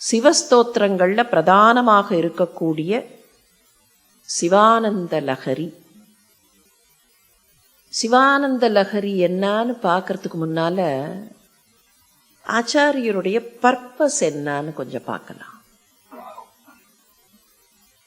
சிவஸ்தோத்திரங்கள்ல பிரதானமாக இருக்கக்கூடிய சிவானந்த லஹரி. சிவானந்த லஹரி என்னன்னு பார்க்கறதுக்கு முன்னால ஆச்சாரியருடைய பர்பஸ் என்னன்னு கொஞ்சம் பார்க்கலாம்.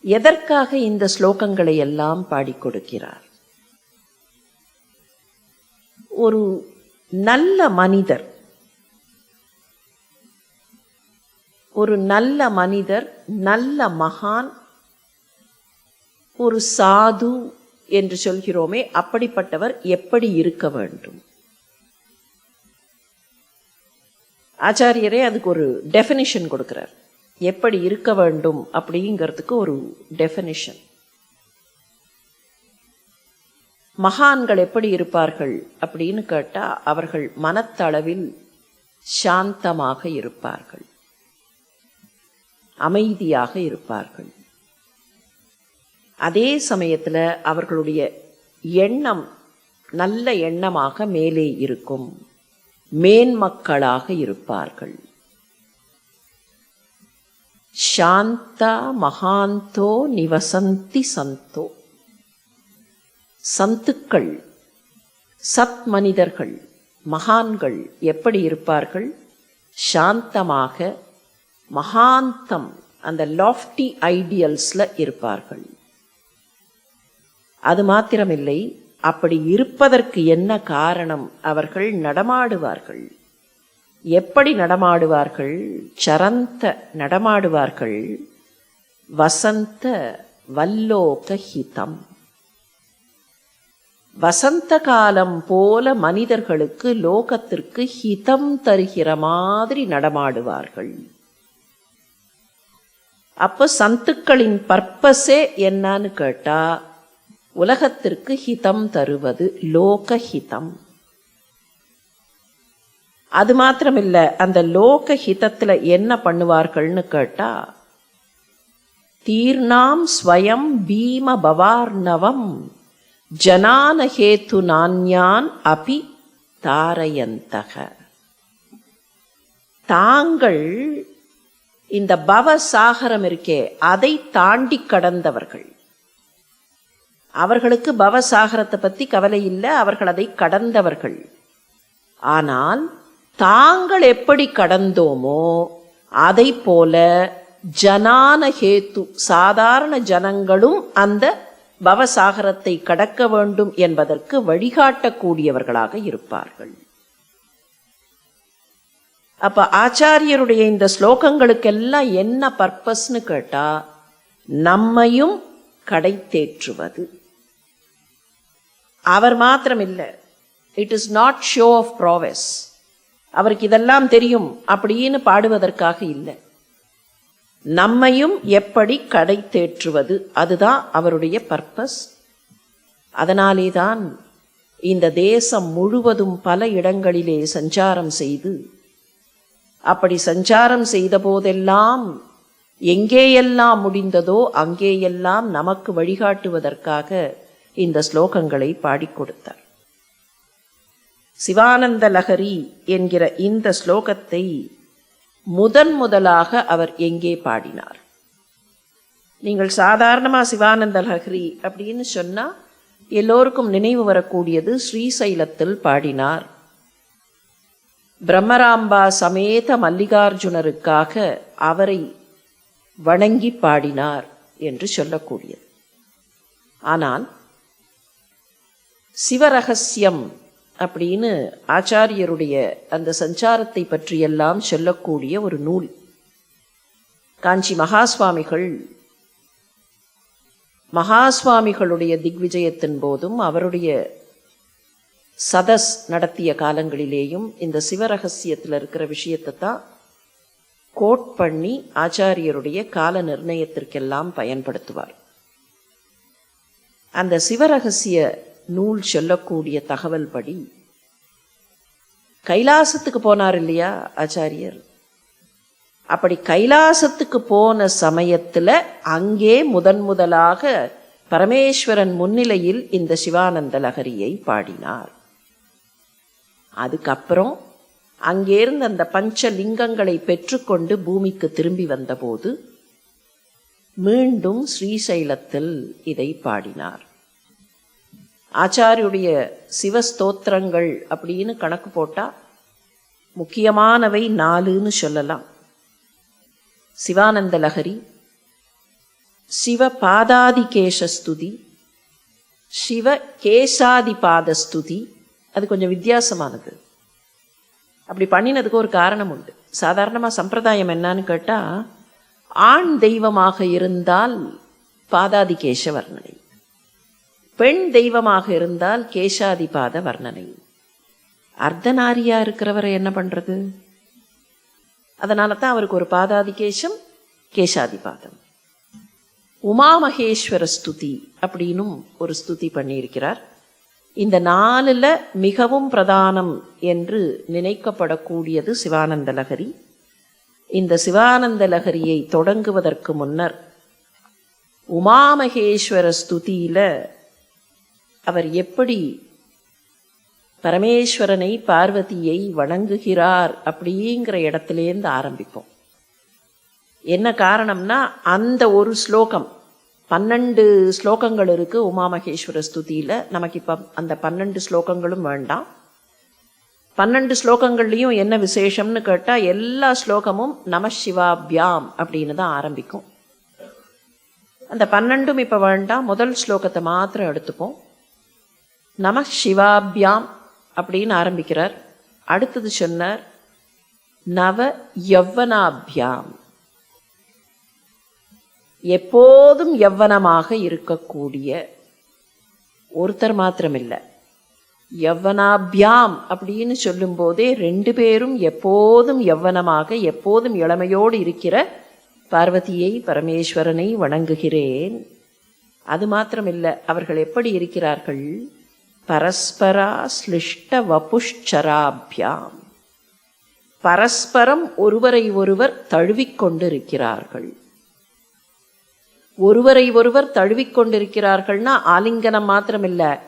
எதற்காக இந்த ஸ்லோகங்களை எல்லாம் பாடிக் கொடுக்கிறார்? ஒரு நல்ல மனிதர் ஒரு நல்ல மனிதர் நல்ல மகான் ஒரு சாது என்று சொல்கிறோமே அப்படிப்பட்டவர் எப்படி இருக்க வேண்டும்? ஆச்சாரியரே அதுக்கு ஒரு டெஃபினிஷன் கொடுக்கிறார். எப்படி இருக்க வேண்டும் அப்படிங்கிறதுக்கு ஒரு டெஃபினிஷன் மகான்கள் எப்படி இருப்பார்கள் அப்படின்னு கேட்டால் அவர்கள் மனத்தளவில் சாந்தமாக இருப்பார்கள். அமைதியாக இருப்பார்கள். அதே சமயத்துல அவர்களுடைய எண்ணம் நல்ல எண்ணமாக மேலே இருக்கும். மேன்மக்களாக இருப்பார்கள். சாந்தா மகாந்தோ நிவசந்தி சந்தோ. சந்துக்கள் சத் மனிதர்கள் மகான்கள் எப்படி இருப்பார்கள்? சாந்தமாக மகாந்தம் அந்த லாஃப்டி ஐடியல்ஸில் இருப்பார்கள். அது மாத்திரமில்லை அப்படி இருப்பதற்கு என்ன காரணம்? அவர்கள் நடமாடுவார்கள். எப்படி நடமாடுவார்கள்? சரந்த நடமாடுவார்கள். வசந்த வல்லோக ஹிதம். வசந்த காலம் போல மனிதர்களுக்கு லோகத்திற்கு ஹிதம் தருகிற மாதிரி நடமாடுவார்கள். அப்போ சந்துக்களின் பர்பஸே என்னன்னு கேட்டால் உலகத்திற்கு ஹிதம் தருவது லோக ஹிதம் அது மாத்திரமில்ல அந்த லோக ஹிதத்தில் என்ன பண்ணுவார்கள்னு கேட்டால் தீர்ணாம் ஸ்வயம் பீம பவார்ணவம் ஜனான ஹேத்து நான்யான் அபி தாரயந்தக. தாங்கள் இந்த பவ சாகரம் இருக்கே அதை தாண்டி கடந்தவர்கள். அவர்களுக்கு பவசாகரத்தை பற்றி கவலை இல்லை அவர்கள் அதை கடந்தவர்கள். ஆனால் தாங்கள் எப்படி கடந்தோமோ அதை போல ஜனான ஹேத்து சாதாரண ஜனங்களும் அந்த பவசாகரத்தை கடக்க வேண்டும் என்பதற்கு வழிகாட்டக்கூடியவர்களாக இருப்பார்கள். அப்போ ஆச்சாரியருடைய இந்த ஸ்லோகங்களுக்கெல்லாம் என்ன பர்பஸ்னு கேட்டால் நம்மையும் கடை தேற்றுவது அவர் மாத்திரம் இல்லை it is not show of prowess அவருக்கு இதெல்லாம் தெரியும் அப்படின்னு பாடுவதற்காக இல்லை. நம்மையும் எப்படி கடை தேற்றுவது அதுதான் அவருடைய பர்பஸ். அதனாலே தான் இந்த தேசம் முழுவதும் பல இடங்களிலே சஞ்சாரம் செய்து அப்படி சஞ்சாரம் செய்த போதெல்லாம் எங்கேயெல்லாம் முடிந்ததோ அங்கேயெல்லாம் நமக்கு வழிகாட்டுவதற்காக இந்த ஸ்லோகங்களை பாடிக் கொடுத்தார். சிவானந்த லஹரி என்கிற இந்த ஸ்லோகத்தை முதன் முதலாக அவர் எங்கே பாடினார்? நீங்கள் சாதாரணமாக சிவானந்த லஹரி அப்படின்னு சொன்னால் எல்லோருக்கும் நினைவு வரக்கூடியது ஸ்ரீசைலத்தில் பாடினார் பிரம்மராம்பா சமேத மல்லிகார்ஜுனருக்காக அவரை வணங்கி பாடினார் என்று சொல்லக்கூடியது. ஆனால் சிவரகசியம் அப்படின்னு ஆச்சாரியருடைய அந்த சஞ்சாரத்தை பற்றியெல்லாம் சொல்லக்கூடிய ஒரு நூல். காஞ்சி மகாஸ்வாமிகள் மகாஸ்வாமிகளுடைய திக்விஜயத்தின் போதும் அவருடைய சதஸ் நடத்திய காலங்களிலேயும் இந்த சிவரகசியத்தில் இருக்கிற விஷயத்தை தான் கோட் பண்ணி ஆச்சாரியருடைய கால நிர்ணயத்திற்கெல்லாம் பயன்படுத்துவார். அந்த சிவரகசிய நூல் சொல்லக்கூடிய தகவல் படி கைலாசத்துக்கு போனார் இல்லையா ஆச்சாரியர்? அப்படி கைலாசத்துக்கு போன சமயத்தில் அங்கே முதன் முதலாக பரமேஸ்வரன் முன்னிலையில் இந்த சிவானந்த லகரியை பாடினார். அதுக்கப்புறம் அங்கேருந்து அந்த பஞ்ச லிங்கங்களை பெற்றுக்கொண்டு பூமிக்கு திரும்பி வந்தபோது மீண்டும் ஸ்ரீசைலத்தில் இதை பாடினார். ஆச்சாரியுடைய சிவஸ்தோத்திரங்கள் அப்படின்னு கணக்கு போட்டா முக்கியமானவை நாலுன்னு சொல்லலாம். சிவானந்த லஹரி சிவ பாதாதிகேசஸ்துதி சிவ கேசாதிபாதஸ்துதி ஸ்துதி அது கொஞ்சம் வித்தியாசமானது. அப்படி பண்ணினதுக்கு ஒரு காரணம் உண்டு. சாதாரணமாக சம்பிரதாயம் என்னன்னு கேட்டால் ஆண் தெய்வமாக இருந்தால் பாதாதிகேஷ வர்ணனை. பெண் தெய்வமாக இருந்தால் கேசாதிபாத வர்ணனை. அர்த்தநாரியா இருக்கிறவரை என்ன பண்றது? அதனால தான் அவருக்கு ஒரு பாதாதிகேஷம் கேசாதிபாதம் உமாமகேஸ்வர ஸ்துதி அப்படின்னும் ஒரு ஸ்துதி பண்ணியிருக்கிறார். இந்த நாலில் மிகவும் பிரதானம் என்று நினைக்கப்படக்கூடியது சிவானந்த லகரி இந்த சிவானந்த லகரியை தொடங்குவதற்கு முன்னர் உமாமகேஸ்வர ஸ்துதியில் அவர் எப்படி பரமேஸ்வரனை பார்வதியை வணங்குகிறார் அப்படிங்கிற இடத்துலேருந்து ஆரம்பிப்போம். என்ன காரணம்னா அந்த ஒரு ஸ்லோகம் பன்னெண்டு ஸ்லோகங்கள் இருக்கு உமாமகேஸ்வர ஸ்துதியில. நமக்கு இப்போ அந்த பன்னெண்டு ஸ்லோகங்களும் வேண்டாம். பன்னெண்டு ஸ்லோகங்கள்லையும் என்ன விசேஷம்னு கேட்டால் எல்லா ஸ்லோகமும் நம சிவாபியாம் அப்படின்னு தான் ஆரம்பிக்கும். அந்த பன்னெண்டும் இப்போ வேண்டாம். முதல் ஸ்லோகத்தை மாத்திரம் எடுத்துப்போம். நம சிவாபியாம் அப்படின்னு ஆரம்பிக்கிறார். அடுத்தது சொன்னார் நவ யவ்வனாபியாம் எப்போதும் எவ்வனமாக இருக்கக்கூடிய ஒருத்தர் மாத்திரமில்லை. யவ்வனாபியாம் அப்படின்னு சொல்லும்போதே ரெண்டு பேரும் எப்போதும் யவ்வனமாக எப்போதும் இளமையோடு இருக்கிற பார்வதியை பரமேஸ்வரனை வணங்குகிறேன். அது மாத்திரமில்லை அவர்கள் எப்படி இருக்கிறார்கள்? பரஸ்பரா ஸ்லிஷ்ட வபுஷ்சராபியாம். பரஸ்பரம் ஒருவரை ஒருவர் தழுவிக்கொண்டிருக்கிறார்கள் ஒருவரை ஒருவர் தழுவிக்கொண்டிருக்கிறார்கள்னா ஆலிங்கனம் மாத்திரமில்ல.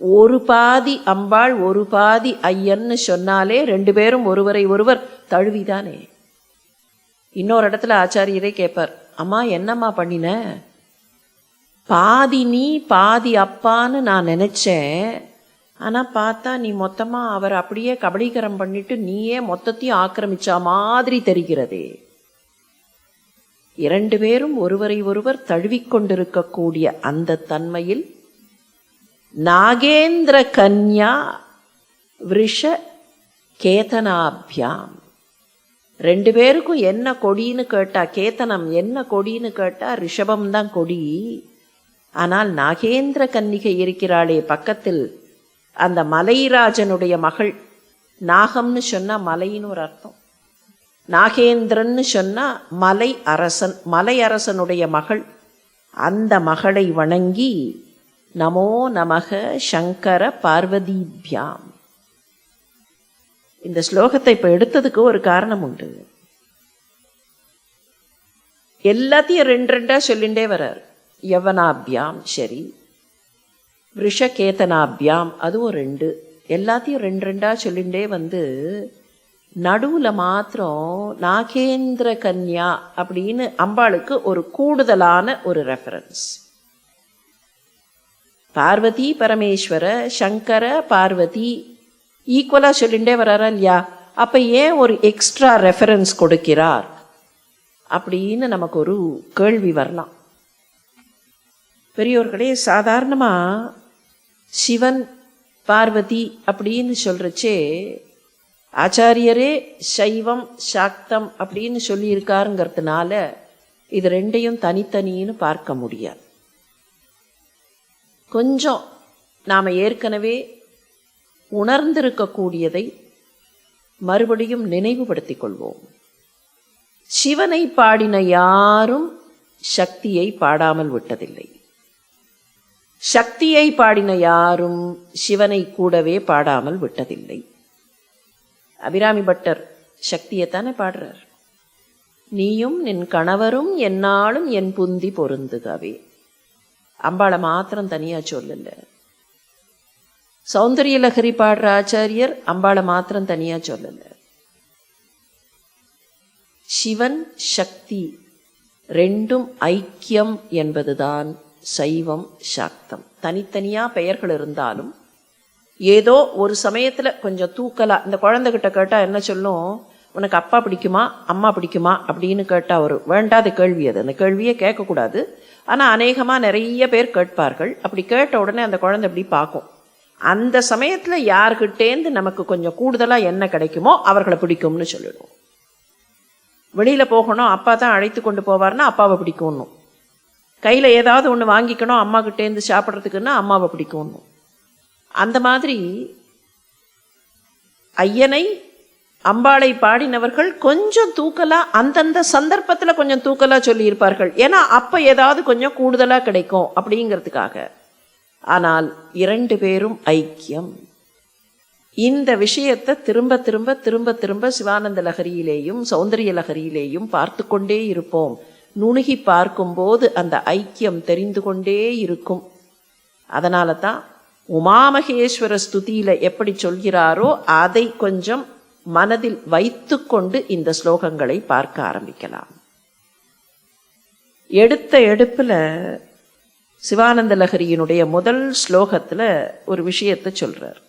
ஒரு பாதி அம்பாள் ஒரு பாதி ஐயன்னு சொன்னாலே ரெண்டு பேரும் ஒருவரை ஒருவர் தழுவிதானே. இன்னொரு இடத்துல ஆச்சாரியரே கேட்பார் அம்மா என்னம்மா பண்ணின? பாதி நீ பாதி அப்பான்னு நான் நினைச்சேன். ஆனால் பார்த்தா நீ மொத்தமாக அவர் அப்படியே கபலீகரம் பண்ணிட்டு நீயே மொத்தத்தையும் ஆக்கிரமிச்சா மாதிரி தெரிகிறதே. இரண்டு பேரும் ஒருவரை ஒருவர் தழுவிக்கொண்டிருக்கக்கூடிய அந்த தன்மையில் நாகேந்திர கன்யா விஷ கேதனாபியாம். ரெண்டு பேருக்கும் என்ன கொடின்னு கேட்டா கேத்தனம் என்ன கொடின்னு கேட்டா ரிஷபம் தான் கொடி. ஆனால் நாகேந்திர கன்னிகை இருக்கிறாளே பக்கத்தில் அந்த மலைராஜனுடைய மகள். நாகம்னு சொன்னா மலைன்னு ஒரு அர்த்தம். நாகேந்திரன்னு சொன்னால் மலை அரசன் மலை அரசனுடைய மகள். அந்த மகளை வணங்கி நமோ நமக சங்கர பார்வதிபியாம். இந்த ஸ்லோகத்தை இப்போ எடுத்ததுக்கு ஒரு காரணம் உண்டு. எல்லாத்தையும் ரெண்டு ரெண்டாக சொல்லிண்டே வர்றார். யவனாபியாம் சரி. ரிஷகேதனாபியாம் அதுவும் ரெண்டு. எல்லாத்தையும் ரெண்டு ரெண்டாக சொல்லிண்டே வந்து நடுவுல மாத்திரம் நாகேந்திர கன்யா அப்படின்னு அம்பாளுக்கு ஒரு கூடுதலான ஒரு ரெஃபரன்ஸ் பார்வதி பரமேஸ்வர சங்கர பார்வதி ஈக்குவலா சொல்லிண்டே வர்றாரா இல்லையா? அப்ப ஏன் ஒரு எக்ஸ்ட்ரா ரெஃபரன்ஸ் கொடுக்கிறார்? அப்படின்னு நமக்கு ஒரு கேள்வி வரலாம். பெரியோர்களே சாதாரணமாக சிவன் பார்வதி அப்படின்னு சொல்கிறச்சே ஆச்சாரியரே சைவம் சாக்தம் அப்படின்னு சொல்லியிருக்காருங்கிறதுனால இது ரெண்டையும் தனித்தனின்னு பார்க்க முடியாது. கொஞ்சம் நாம் ஏற்கனவே உணர்ந்திருக்கக்கூடியதை மறுபடியும் நினைவுபடுத்திக் கொள்வோம். சிவனை பாடின யாரும் சக்தியை பாடாமல் விட்டதில்லை. சக்தியை பாடின யாரும் சிவனை கூடவே பாடாமல் விட்டதில்லை. அபிராமி பட்டர் சக்தியைத்தானே பாடுறார். நீயும் நின் கணவரும் என்னாலும் என் புந்தி பொருந்துகவே அம்பாளை மாத்திரம் தனியா சொல்லல சௌந்தரிய லஹரி பாடுற ஆச்சாரியர் அம்பாளை மாத்திரம் தனியா சொல்லல சிவன் சக்தி ரெண்டும் ஐக்கியம் என்பதுதான் சைவம் சாக்தம். தனித்தனியா பெயர்கள் இருந்தாலும் ஏதோ ஒரு சமயத்தில் கொஞ்சம் தூக்கலாக இந்த குழந்தைகிட்ட கேட்டால் என்ன சொல்லும்? உனக்கு அப்பா பிடிக்குமா? அம்மா பிடிக்குமா? அப்படின்னு கேட்டால் ஒரு வேண்டாத கேள்வி அது. அந்த கேள்வியே கேட்கக்கூடாது. ஆனால் அநேகமாக நிறைய பேர் கேட்பார்கள். அப்படி கேட்ட உடனே அந்த குழந்தை இப்படி பார்க்கும். அந்த சமயத்தில் யார்கிட்டேந்து நமக்கு கொஞ்சம் கூடுதலாக என்ன கிடைக்குமோ அவர்களை பிடிக்கும்னு சொல்லிடுவோம். வெளியில் போகணும் அப்பா தான் அழைத்து கொண்டு போவார்னா அப்பாவை பிடிக்கும்னும். கையில் ஏதாவது ஒன்று வாங்கிக்கணும் அம்மா கிட்டேருந்து சாப்பிட்றதுக்குன்னா அம்மாவை பிடிக்கும்னும். அந்த மாதிரி ஐயனை அம்பாளை பாடினவர்கள் கொஞ்சம் தூக்கலாக அந்தந்த சந்தர்ப்பத்தில் கொஞ்சம் தூக்கலாக சொல்லியிருப்பார்கள். ஏன்னா அப்போ ஏதாவது கொஞ்சம் கூடுதலாக கிடைக்கும் அப்படிங்கிறதுக்காக. ஆனால் இரண்டு பேரும் ஐக்கியம். இந்த விஷயத்தை திரும்ப திரும்ப திரும்ப திரும்ப சிவானந்த லகரியிலேயும் சௌந்தரிய லகரியிலேயும் பார்த்து கொண்டே இருப்போம். நுணுகி பார்க்கும்போது அந்த ஐக்கியம் தெரிந்து கொண்டே இருக்கும். அதனால தான் உமாமகேஸ்வர ஸ்துதியில் எப்படி சொல்கிறாரோ அதை கொஞ்சம் மனதில் வைத்துக்கொண்டு இந்த ஸ்லோகங்களை பார்க்க ஆரம்பிக்கலாம். எடுத்த எடுப்பில் சிவானந்த லஹரியினுடைய முதல் ஸ்லோகத்தில் ஒரு விஷயத்தை சொல்கிறார்